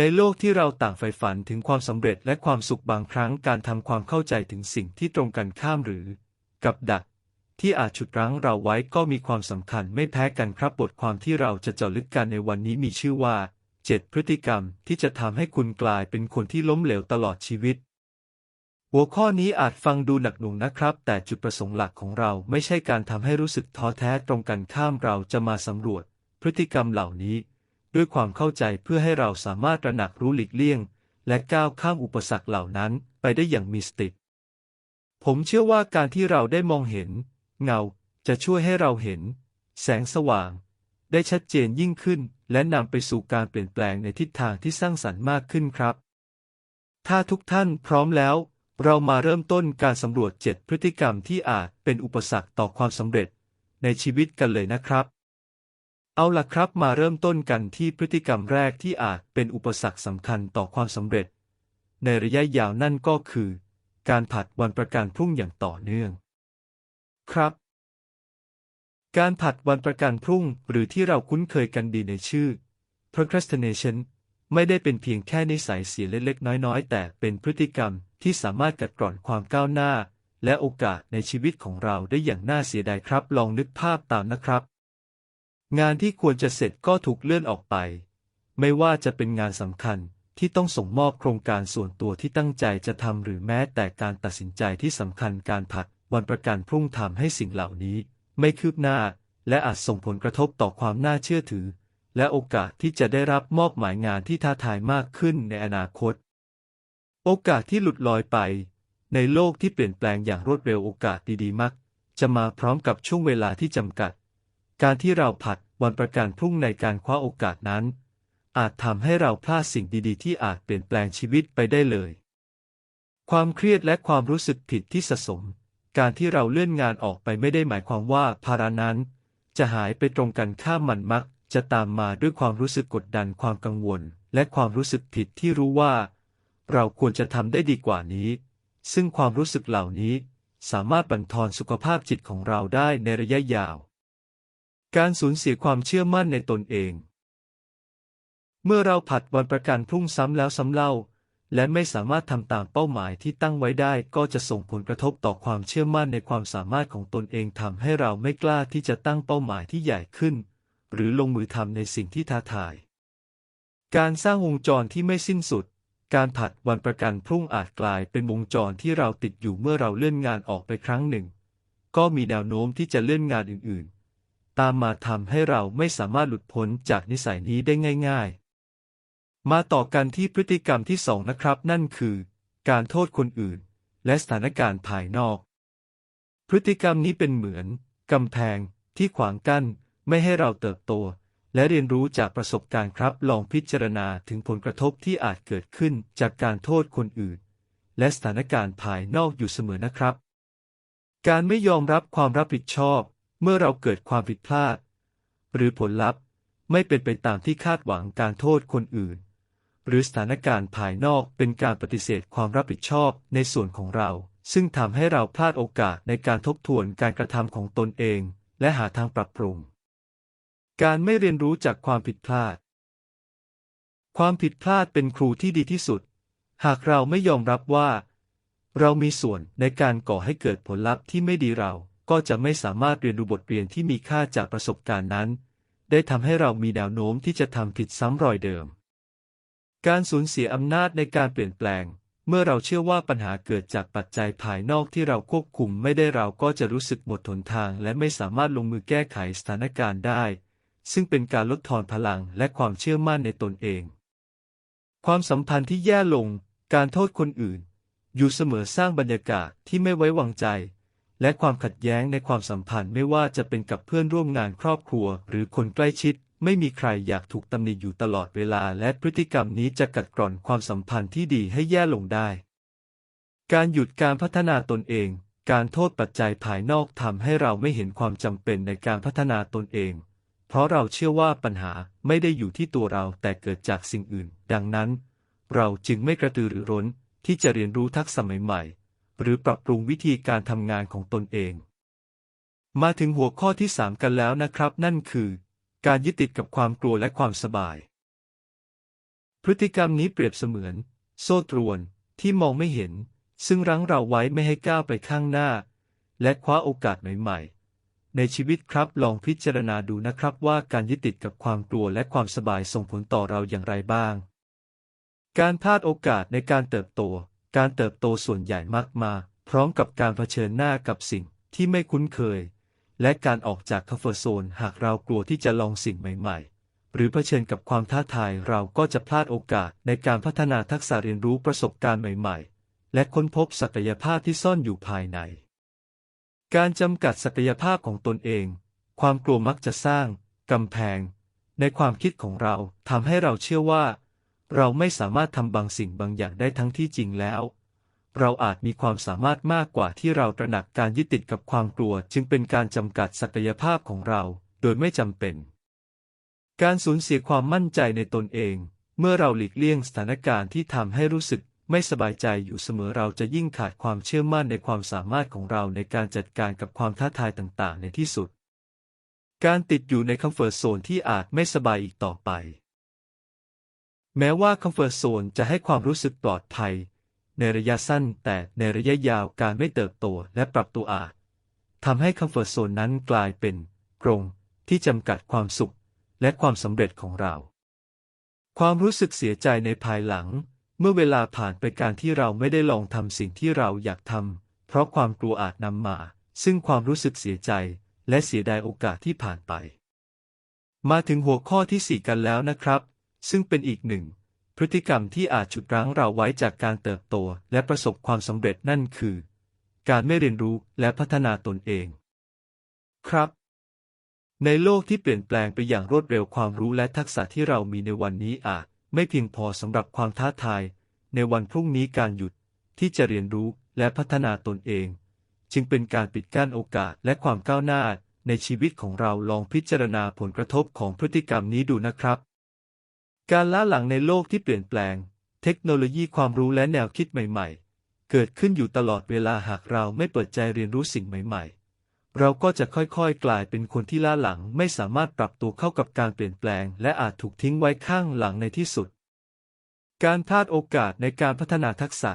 ในโลกที่เราต่างใฝ่ฝันถึงความสำเร็จและความสุขบางครั้งการทำความเข้าใจถึงสิ่งที่ตรงกันข้ามหรือ กับดัก ที่อาจฉุดรั้งเราไว้ก็มีความสำคัญไม่แพ้กันครับบทความที่เราจะเจาะลึกกันในวันนี้มีชื่อว่า 7 พฤติกรรมที่จะทำให้คุณกลายเป็นคนที่ล้มเหลวตลอดชีวิต หัวข้อนี้อาจฟังดูหนักหน่วงนะครับ แต่จุดประสงค์หลักของเราไม่ใช่การทำให้รู้สึกท้อแท้ตรงกันข้ามเราจะมาสำรวจ พฤติกรรมเหล่านี้ ด้วยความเข้าใจเพื่อให้เราสามารถตระหนักรู้หลีกเลี่ยง และก้าวข้ามอุปสรรคเหล่านั้นไปได้อย่างมีสติ ผมเชื่อว่าการที่เราได้มองเห็น เงาจะช่วยให้เราเห็น แสงสว่าง ได้ชัดเจนยิ่งขึ้น และนำไปสู่การเปลี่ยนแปลงในทิศทางที่สร้างสรรค์มากขึ้นครับ ถ้าทุกท่านพร้อมแล้ว เรามาเริ่มต้นการสำรวจ 7 พฤติกรรมที่อาจเป็นอุปสรรคต่อความสำเร็จในชีวิตกันเลยนะครับ เอาล่ะครับมาเริ่มต้นกันที่พฤติกรรมแรกที่อาจเป็นอุปสรรคสำคัญต่อความสำเร็จ ในระยะยาวนั่นก็คือ การผัดวันประกันพรุ่งอย่างต่อเนื่อง ครับ การผัดวันประกันพรุ่งหรือที่เราคุ้นเคยกันดีในชื่อ procrastination ไม่ได้เป็นเพียงแค่นิสัยเสียเล็กๆ น้อยๆ แต่เป็นพฤติกรรมที่สามารถกัดกร่อนความก้าวหน้า และโอกาสในชีวิตของเราได้อย่างน่าเสียดายครับ ลองนึกภาพตามนะครับ งานที่ควรจะเสร็จก็ถูกเลื่อนออกไป ไม่ว่าจะเป็นงานสำคัญที่ต้องส่งมอบโครงการส่วนตัวที่ตั้งใจจะทำหรือแม้แต่การตัดสินใจที่สำคัญการผัดวันประกันพรุ่งทำให้สิ่งเหล่านี้ ไม่คืบหน้า และอาจส่งผลกระทบต่อความน่าเชื่อถือ และโอกาสที่จะได้รับมอบหมายงานที่ท้าทายมากขึ้นในอนาคต โอกาสที่หลุดลอยไป ในโลกที่เปลี่ยนแปลงอย่างรวดเร็วโอกาสดีๆ มัก จะมาพร้อมกับช่วงเวลาที่จำกัด การที่เราผัดวันประกันพรุ่งในการคว้าโอกาสนั้น อาจทำให้เราพลาดสิ่งดีๆ ที่อาจเปลี่ยนแปลงชีวิตไปได้เลย ความเครียดและความรู้สึกผิดที่สะสม การที่เราเลื่อนงานออกไปไม่ได้หมายความว่าภาระนั้น จะหายไปตรงกันข้ามมันมัก จะตามมาด้วยความรู้สึกกดดันความกังวล และความรู้สึกผิดที่รู้ว่า เราควรจะทำได้ดีกว่านี้ ซึ่งความรู้สึกเหล่านี้ สามารถบั่นทอนสุขภาพจิตของเราได้ในระยะยาว การสูญเสียความเชื่อมั่นในตนเอง เมื่อเราผัดวันประกันพรุ่งซ้ำแล้วซ้ำเล่า และไม่สามารถทำตามเป้าหมายที่ตั้งไว้ได้ ก็จะส่งผลกระทบต่อความเชื่อมั่นในความสามารถของตนเองทำให้เราไม่กล้าที่จะตั้งเป้าหมายที่ใหญ่ขึ้น หรือลงมือทำในสิ่งที่ท้าทาย การสร้างวงจรที่ไม่สิ้นสุด การผัดวันประกันพรุ่งอาจกลายเป็นวงจรที่เราติดอยู่เมื่อเราเลื่อนงานออกไปครั้งหนึ่ง ก็มีแนวโน้มที่จะเลื่อนงานอื่นๆ ตามมาทำให้เราไม่สามารถหลุดพ้นจากนิสัยนี้ได้ง่ายๆ มาต่อกันที่พฤติกรรมที่สองนะครับ นั่นคือ การโทษคนอื่น และสถานการณ์ภายนอก พฤติกรรมนี้เป็นเหมือนกำแพงที่ขวางกั้นไม่ให้เราเติบโต และเรียนรู้จากประสบการณ์ครับ ลองพิจารณาถึงผลกระทบที่อาจเกิดขึ้นจากการโทษคนอื่น และสถานการณ์ภายนอกอยู่เสมอนะครับ การไม่ยอมรับความรับผิดชอบ เมื่อเราเกิดความผิดพลาด หรือผลลัพธ์ไม่เป็นไปตามที่คาดหวังการโทษคนอื่น หรือสถานการณ์ภายนอกเป็นการปฏิเสธความรับผิดชอบในส่วนของเรา ซึ่งทำให้เราพลาดโอกาสในการทบทวนการกระทำของตนเอง และหาทางปรับปรุง การไม่เรียนรู้จากความผิดพลาด ความผิดพลาดเป็นครูที่ดีที่สุด หากเราไม่ยอมรับว่า เรามีส่วนในการก่อให้เกิดผลลัพธ์ที่ไม่ดีเรา ก็จะไม่สามารถเรียนรู้บทเรียนที่มีค่าจากประสบการณ์นั้น ได้ทำให้เรามีแนวโน้มที่จะทำผิดซ้ำรอยเดิม การสูญเสียอำนาจในการเปลี่ยนแปลง เมื่อเราเชื่อว่าปัญหาเกิดจากปัจจัยภายนอกที่เราควบคุมไม่ได้เราก็จะรู้สึกหมดหนทาง และไม่สามารถลงมือแก้ไขสถานการณ์ได้ ซึ่งเป็นการลดทอนพลังและความเชื่อมั่นในตนเอง ความสัมพันธ์ที่แย่ลง การโทษคนอื่น อยู่เสมอสร้างบรรยากาศที่ไม่ไว้วางใจ และความขัดแย้งในความสัมพันธ์ไม่ว่าจะเป็นกับเพื่อนร่วมงานครอบครัว หรือคนใกล้ชิด ไม่มีใครอยากถูกตำหนิอยู่ตลอดเวลา และพฤติกรรมนี้จะกัดกร่อนความสัมพันธ์ที่ดีให้แย่ลงได้ การหยุดการพัฒนาตนเอง การโทษปัจจัยภายนอกทำให้เราไม่เห็นความจำเป็นในการพัฒนาตนเอง เพราะเราเชื่อว่าปัญหาไม่ได้อยู่ที่ตัวเราแต่เกิดจากสิ่งอื่น ดังนั้น เราจึงไม่กระตือรือร้นที่จะเรียนรู้ทักษะใหม่ๆ หรือปรับปรุงวิธีการทำงานของตนเอง มาถึงหัวข้อที่ 3 กันแล้วนะครับ นั่นคือ การยึดติดกับความกลัวและความสบาย พฤติกรรมนี้เปรียบเสมือน โซ่ตรวนที่มองไม่เห็น ซึ่งรั้งเราไว้ไม่ให้ก้าวไปข้างหน้า และคว้าโอกาสใหม่ๆ ในชีวิตครับลองพิจารณาดูนะครับว่าการยึดติดกับความกลัวและความสบายส่งผลต่อเราอย่างไรบ้าง การพลาดโอกาสในการเติบโต การเติบโตส่วนใหญ่มักมา พร้อมกับการเผชิญหน้ากับสิ่งที่ไม่คุ้นเคย และการออกจากคอมฟอร์ทโซนหากเรากลัวที่จะลองสิ่งใหม่ ๆ หรือเผชิญกับความท้าทายเราก็จะพลาดโอกาสในการพัฒนาทักษะเรียนรู้ประสบการณ์ใหม่ ๆ และค้นพบศักยภาพที่ซ่อนอยู่ภายใน การจำกัดศักยภาพของตนเอง ความกลัวมักจะสร้างกำแพง ในความคิดของเราทำให้เราเชื่อว่า เราไม่สามารถทำบางสิ่งบางอย่างได้ทั้งที่จริงแล้ว เราอาจมีความสามารถมากกว่าที่เราตระหนักการยึดติดกับความกลัว จึงเป็นการจำกัดศักยภาพของเราโดยไม่จำเป็น การสูญเสียความมั่นใจในตนเอง เมื่อเราหลีกเลี่ยงสถานการณ์ที่ทำให้รู้สึกไม่สบายใจอยู่เสมอเราจะยิ่งขาดความเชื่อมั่นในความสามารถของเราในการจัดการกับความท้าทายต่าง ๆ ในที่สุด การติดอยู่ในคอมฟอร์ทโซนที่อาจไม่สบายอีกต่อไป แม้ว่าคอมฟอร์ทโซนจะให้ความรู้สึกปลอดภัย ในระยะสั้นแต่ในระยะยาวการไม่เติบโตและปรับตัวอาจทำให้คอมฟอร์ทโซนนั้นกลายเป็นกรงที่จำกัดความสุขและความสำเร็จของเรา ความรู้สึกเสียใจในภายหลัง เมื่อเวลาผ่านไปการที่เราไม่ได้ลองทำสิ่งที่เราอยากทำเพราะความกลัวอาจนำมา ซึ่งความรู้สึกเสียใจและเสียดายโอกาสที่ผ่านไป มาถึงหัวข้อที่ 4 กันแล้วนะครับ ซึ่งเป็นอีกหนึ่ง พฤติกรรมที่อาจฉุดรั้งเราไว้จากการเติบโตและประสบความสำเร็จนั่นคือ การไม่เรียนรู้และพัฒนาตนเอง ครับ ในโลกที่เปลี่ยนแปลงไปอย่างรวดเร็วความรู้และทักษะที่เรามีในวันนี้อาจไม่เพียงพอสำหรับความท้าทาย ในวันพรุ่งนี้การหยุดที่จะเรียนรู้และพัฒนาตนเอง จึงเป็นการปิดกั้นโอกาสและความก้าวหน้าในชีวิตของเราลองพิจารณาผลกระทบของพฤติกรรมนี้ดูนะครับ การล้าหลังในโลกที่เปลี่ยนแปลง เทคโนโลยีความรู้และแนวคิดใหม่ ๆ เกิดขึ้นอยู่ตลอดเวลาหากเราไม่เปิดใจเรียนรู้สิ่งใหม่ ๆ เราก็จะค่อยๆ กลายเป็นคนที่ล้าหลังไม่สามารถปรับตัวเข้ากับการเปลี่ยนแปลง และอาจถูกทิ้งไว้ข้างหลังในที่สุด การพลาดโอกาสในการพัฒนาทักษะ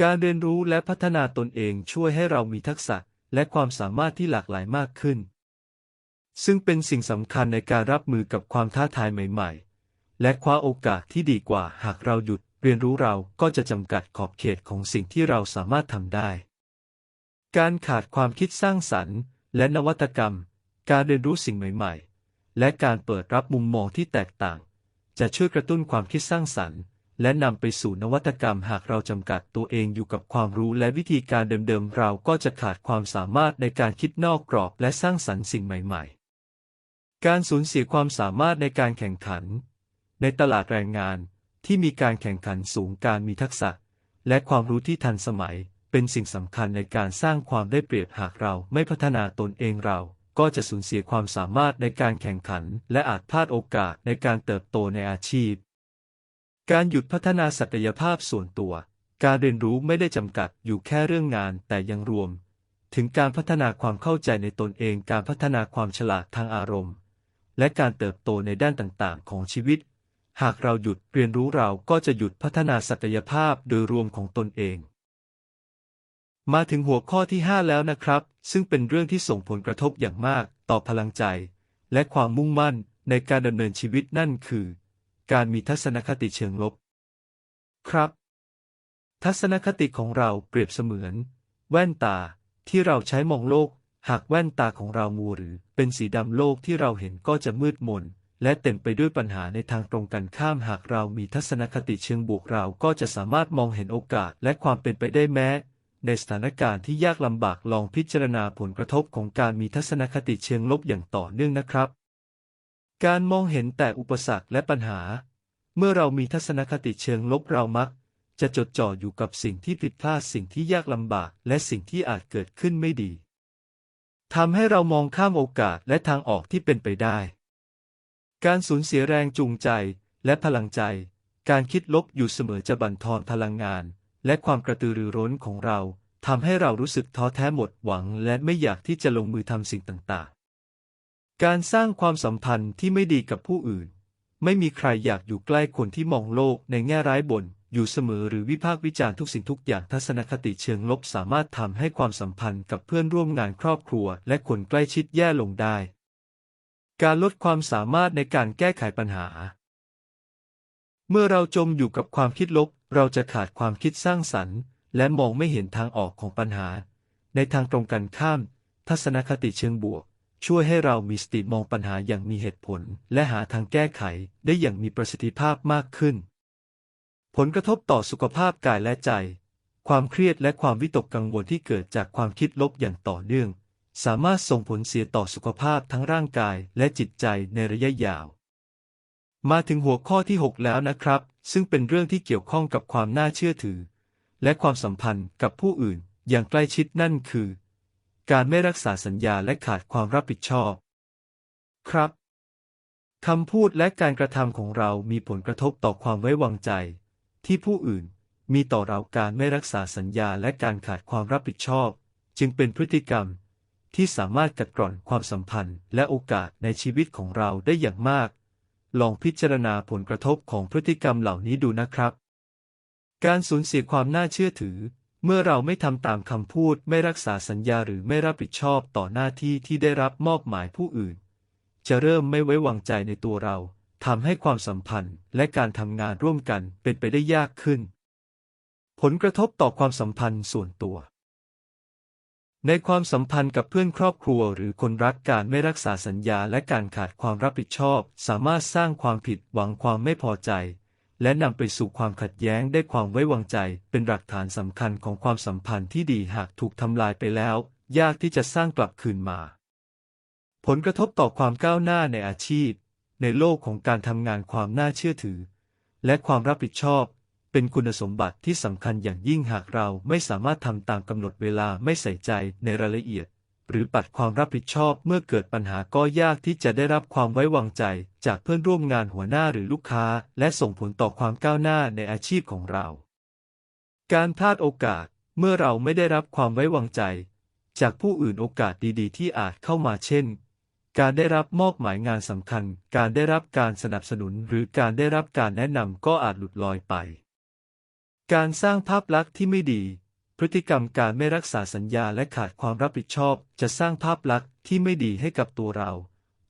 การเรียนรู้และพัฒนาตนเองช่วยให้เรามีทักษะและความสามารถที่หลากหลายมากขึ้น ซึ่งเป็นสิ่งสำคัญในการรับมือกับความท้าทายใหม่ๆ และคว้าโอกาสที่ดีกว่าหากเราหยุดเรียนรู้เราก็จะจำกัดขอบเขตของสิ่งที่เราสามารถทำได้ การขาดความคิดสร้างสรรค์และนวัตกรรม การเรียนรู้สิ่งใหม่ๆ และการเปิดรับมุมมองที่แตกต่าง จะช่วยกระตุ้นความคิดสร้างสรรค์ และนำไปสู่นวัตกรรมหากเราจำกัดตัวเองอยู่กับความรู้และวิธีการเดิมๆ เราก็จะขาดความสามารถในการคิดนอกกรอบและสร้างสรรค์สิ่งใหม่ ๆ การสูญเสียความสามารถในการแข่งขัน ในตลาดแรงงานที่มีการแข่งขันสูงการมีทักษะ และความรู้ที่ทันสมัย เป็นสิ่งสำคัญในการสร้างความได้เปรียบหากเราไม่พัฒนาตนเองเรา ก็จะสูญเสียความสามารถในการแข่งขัน และอาจพลาดโอกาสในการเติบโตในอาชีพ การหยุดพัฒนาศักยภาพส่วนตัว การเรียนรู้ไม่ได้จำกัดอยู่แค่เรื่องงานแต่ยังรวม ถึงการพัฒนาความเข้าใจในตนเองการพัฒนาความฉลาดทางอารมณ์ และการเติบโตในด้านต่างๆ ของชีวิต หากเราหยุดเรียนรู้เราก็จะหยุดพัฒนาศักยภาพโดยรวมของตนเอง มาถึงหัวข้อที่ 5 แล้วนะครับ ซึ่งเป็นเรื่องที่ส่งผลกระทบอย่างมากต่อพลังใจ และความมุ่งมั่นในการดำเนินชีวิตนั่นคือ การมีทัศนคติเชิงลบ ครับ ทัศนคติของเราเปรียบเสมือน แว่นตาที่เราใช้มองโลก หากแว่นตาของเรามัวหรือเป็นสีดำโลกที่เราเห็นก็จะมืดมน และเต็มไปด้วยปัญหาในทางตรงกันข้ามหากเรามีทัศนคติเชิงบวกเราก็จะสามารถมองเห็นโอกาสและความเป็นไปได้แม้ ในสถานการณ์ที่ยากลำบากลองพิจารณาผลกระทบของการมีทัศนคติเชิงลบอย่างต่อเนื่องนะครับ การมองเห็นแต่อุปสรรคและปัญหา เมื่อเรามีทัศนคติเชิงลบเรามักจะจดจ่ออยู่กับสิ่งที่ผิดพลาดสิ่งที่ยากลำบาก และสิ่งที่อาจเกิดขึ้นไม่ดี ทำให้เรามองข้ามโอกาสและทางออกที่เป็นไปได้ การสูญเสียแรงจูงใจและพลังใจ การคิดลบอยู่เสมอจะบั่นทอนพลังงาน และความกระตือรือร้นของเราทำให้เรารู้สึกท้อแท้หมดหวัง และไม่อยากที่จะลงมือทำสิ่งต่างๆ การสร้างความสัมพันธ์ที่ไม่ดีกับผู้อื่น ไม่มีใครอยากอยู่ใกล้คนที่มองโลกในแง่ร้ายบ่น อยู่เสมอหรือวิพากษ์วิจารณ์ทุกสิ่งทุกอย่างทัศนคติเชิงลบสามารถทำให้ความสัมพันธ์กับเพื่อนร่วมงานครอบครัว และคนใกล้ชิดแย่ลงได้ การลดความสามารถในการแก้ไขปัญหา เมื่อเราจมอยู่กับความคิดลบ เราจะขาดความคิดสร้างสรรค์ และมองไม่เห็นทางออกของปัญหา ในทางตรงกันข้าม ทัศนคติเชิงบวกช่วยให้เรามีสติมองปัญหาอย่างมีเหตุผล และหาทางแก้ไขได้อย่างมีประสิทธิภาพมากขึ้น ผลกระทบต่อสุขภาพกายและใจ ความเครียดและความวิตกกังวลที่เกิดจากความคิดลบอย่างต่อเนื่อง สามารถส่งผลเสียต่อสุขภาพทั้งร่างกายและจิตใจในระยะยาว มาถึงหัวข้อที่ 6 แล้วนะครับ ซึ่งเป็นเรื่องที่เกี่ยวข้องกับความน่าเชื่อถือ และความสัมพันธ์กับผู้อื่นอย่างใกล้ชิดนั่นคือ การไม่รักษาสัญญาและขาดความรับผิดชอบ ครับคำพูดและการกระทำของเรามีผลกระทบต่อความไว้วางใจ ที่ผู้อื่นมีต่อเราการไม่รักษาสัญญาและการขาดความรับผิดชอบ จึงเป็นพฤติกรรมที่สามารถกัดกร่อนความสัมพันธ์และโอกาสในชีวิตของเราได้อย่างมาก ลองพิจารณาผลกระทบของพฤติกรรมเหล่านี้ดูนะครับ การสูญเสียความน่าเชื่อถือ เมื่อเราไม่ทำตามคำพูด ไม่รักษาสัญญาหรือไม่รับผิดชอบต่อหน้าที่ที่ได้รับมอบหมายผู้อื่น จะเริ่มไม่ไว้วางใจในตัวเรา ทำให้ความสัมพันธ์และการทำงานร่วมกันเป็นไปได้ยากขึ้น ผลกระทบต่อความสัมพันธ์ส่วนตัว ในความสัมพันธ์กับเพื่อนครอบครัวหรือคนรักการไม่รักษาสัญญาและการขาดความรับผิดชอบ สามารถสร้างความผิดหวังความไม่พอใจ และนำไปสู่ความขัดแย้งได้ความไว้วางใจ เป็นหลักฐานสำคัญของความสัมพันธ์ที่ดีหากถูกทำลายไปแล้ว ยากที่จะสร้างกลับคืนมา ผลกระทบต่อความก้าวหน้าในอาชีพ ในโลกของการทำงานความน่าเชื่อถือ และความรับผิดชอบ เป็นคุณสมบัติที่สำคัญอย่างยิ่งหากเราไม่สามารถทำตามกำหนดเวลาไม่ใส่ใจในรายละเอียด หรือปัดความรับผิดชอบเมื่อเกิดปัญหาก็ยากที่จะได้รับความไว้วางใจ จากเพื่อนร่วมงานหัวหน้าหรือลูกค้า และส่งผลต่อความก้าวหน้าในอาชีพของเรา การพลาดโอกาสเมื่อเราไม่ได้รับความไว้วางใจ จากผู้อื่นโอกาสดีๆ ที่อาจเข้ามาเช่น การได้รับมอบหมายงานสำคัญ การได้รับการสนับสนุน หรือการได้รับการแนะนำก็อาจหลุดลอยไป การสร้างภาพลักษณ์ที่ไม่ดี พฤติกรรมการไม่รักษาสัญญาและขาดความรับผิดชอบ จะสร้างภาพลักษณ์ที่ไม่ดีให้กับตัวเรา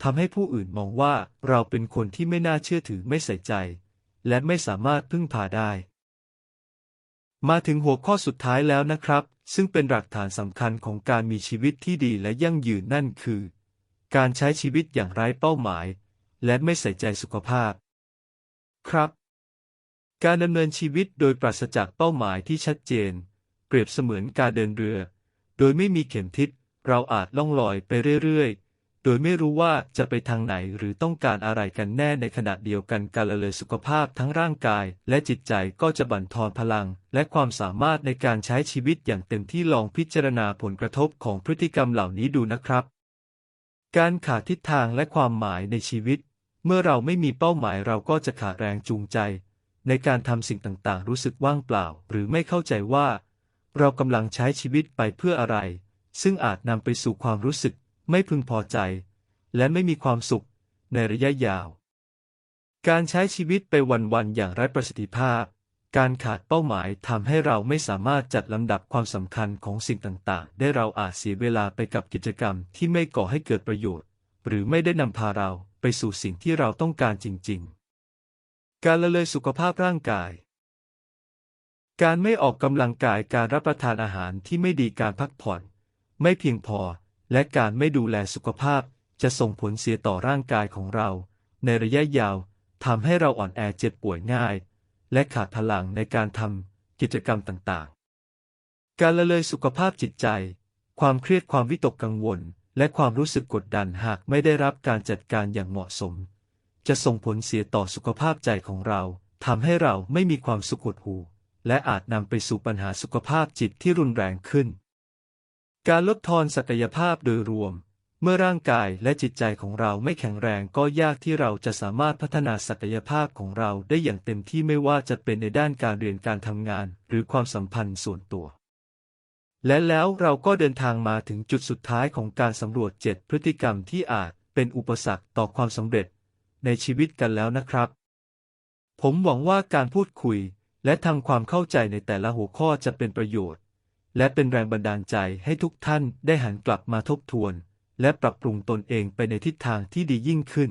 ทำให้ผู้อื่นมองว่าเราเป็นคนที่ไม่น่าเชื่อถือไม่ใส่ใจ และไม่สามารถพึ่งพาได้ มาถึงหัวข้อสุดท้ายแล้วนะครับ ซึ่งเป็นหลักฐานสำคัญของการมีชีวิตที่ดีและยั่งยืนนั่นคือ การใช้ชีวิตอย่างไร้เป้าหมาย และไม่ใส่ใจสุขภาพ ครับ การดำเนินชีวิตโดยปราศจากเป้าหมายที่ชัดเจน เปรียบเสมือนการเดินเรือ โดยไม่มีเข็มทิศ เราอาจล่องลอยไปเรื่อยๆ โดยไม่รู้ว่าจะไปทางไหนหรือต้องการอะไรกันแน่ในขณะเดียวกันการละเลยสุขภาพทั้งร่างกาย และจิตใจก็จะบั่นทอนพลัง และความสามารถในการใช้ชีวิตอย่างเต็มที่ลองพิจารณาผลกระทบของพฤติกรรมเหล่านี้ดูนะครับ การขาดทิศทางและความหมายในชีวิต เมื่อเราไม่มีเป้าหมายเราก็จะขาดแรงจูงใจ ในการทำสิ่งต่างๆ รู้สึกว่างเปล่า หรือไม่เข้าใจว่า เรากำลังใช้ชีวิตไปเพื่ออะไร ซึ่งอาจนำไปสู่ความรู้สึก ไม่พึงพอใจ และไม่มีความสุข ในระยะยาว การใช้ชีวิตไปวันๆอย่างไร้ประสิทธิภาพ การขาดเป้าหมายทำให้เราไม่สามารถจัดลำดับความสำคัญของสิ่งต่างๆ ได้เราอาจเสียเวลาไปกับกิจกรรมที่ไม่ก่อให้เกิดประโยชน์ หรือไม่ได้นำพาเราไปสู่สิ่งที่เราต้องการจริง ๆ การละเลยสุขภาพร่างกาย การไม่ออกกำลังกายการรับประทานอาหารที่ไม่ดีการพักผ่อน ไม่เพียงพอ และการไม่ดูแลสุขภาพจะส่งผลเสียต่อร่างกายของเรา ในระยะยาวทำให้เราอ่อนแอเจ็บป่วยง่าย และขาดพลังในการทำกิจกรรมต่างๆ การละเลยสุขภาพจิตใจ ความเครียดความวิตกกังวล และความรู้สึกกดดันหากไม่ได้รับการจัดการอย่างเหมาะสม จะส่งผลเสียต่อสุขภาพใจของเราทำให้เราไม่มีความสุขหดหู่และอาจนำไปสู่ปัญหาสุขภาพจิตที่รุนแรงขึ้น การลดทอนศักยภาพโดยรวม มื่อร่างกายและจิตใจของเราไม่แข็งแรงก็ยากที่เราจะสามารถพัฒนาศักยภาพของเราได้อย่างเต็มที่ไม่ว่าจะเป็นในด้านการเรียนการทำงาน หรือความสัมพันธ์ส่วนตัว และแล้วเราก็เดินทางมาถึงจุดสุดท้ายของการสำรวจ 7 พฤติกรรมที่อาจเป็นอุปสรรคต่อความสำเร็จในชีวิตกันแล้วนะครับ ผมหวังว่าการพูดคุยและทำความเข้าใจในแต่ละหัวข้อจะเป็นประโยชน์ และเป็นแรงบันดาลใจให้ทุกท่านได้หันกลับมาทบทวน และปรับปรุงตนเองไปในทิศทางที่ดียิ่งขึ้น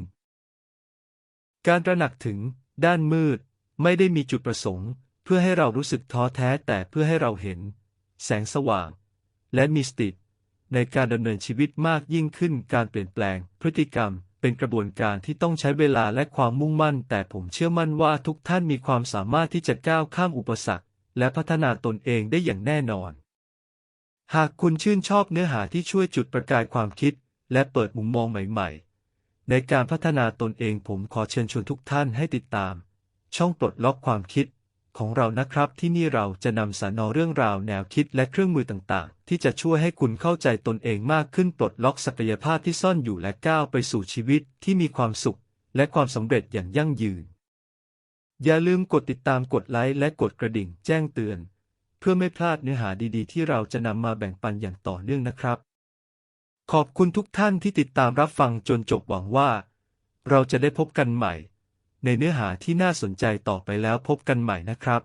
การตระหนักถึงด้านมืดไม่ได้มีจุดประสงค์ เพื่อให้เรารู้สึกท้อแท้แต่เพื่อให้เราเห็น แสงสว่าง และมีสติในการดำเนินชีวิตมากยิ่งขึ้น การเปลี่ยนแปลง พฤติกรรม เป็นกระบวนการที่ต้องใช้เวลาและความมุ่งมั่น แต่ผมเชื่อมั่นว่าทุกท่านมีความสามารถที่จะก้าวข้ามอุปสรรค และพัฒนาตนเองได้อย่างแน่นอน หากคุณชื่นชอบเนื้อหาที่ช่วยจุดประกายความคิด และเปิดมุมมองใหม่ๆ ในการพัฒนาตนเองผมขอเชิญชวนทุกท่านให้ติดตาม ช่องปลดล็อกความคิดของเรานะครับที่นี่เราจะนำสานอเรื่องราวแนวคิดและเครื่องมือต่างๆ ที่จะช่วยให้คุณเข้าใจตนเองมากขึ้นปลดล็อกศักยภาพที่ซ่อนอยู่และก้าวไปสู่ชีวิตที่มีความสุข และความสำเร็จอย่างยั่งยืน อย่าลืมกดติดตามกดไลค์และกดกระดิ่งแจ้งเตือน พื่อไม่พลาดเนื้อหาดีๆ ที่เราจะนำมาแบ่งปันอย่างต่อเนื่องนะครับ ขอบคุณทุกท่านที่ติดตามรับฟังจนจบหวังว่า เราจะได้พบกันใหม่ ในเนื้อหาที่น่าสนใจต่อไปแล้วพบกันใหม่นะครับ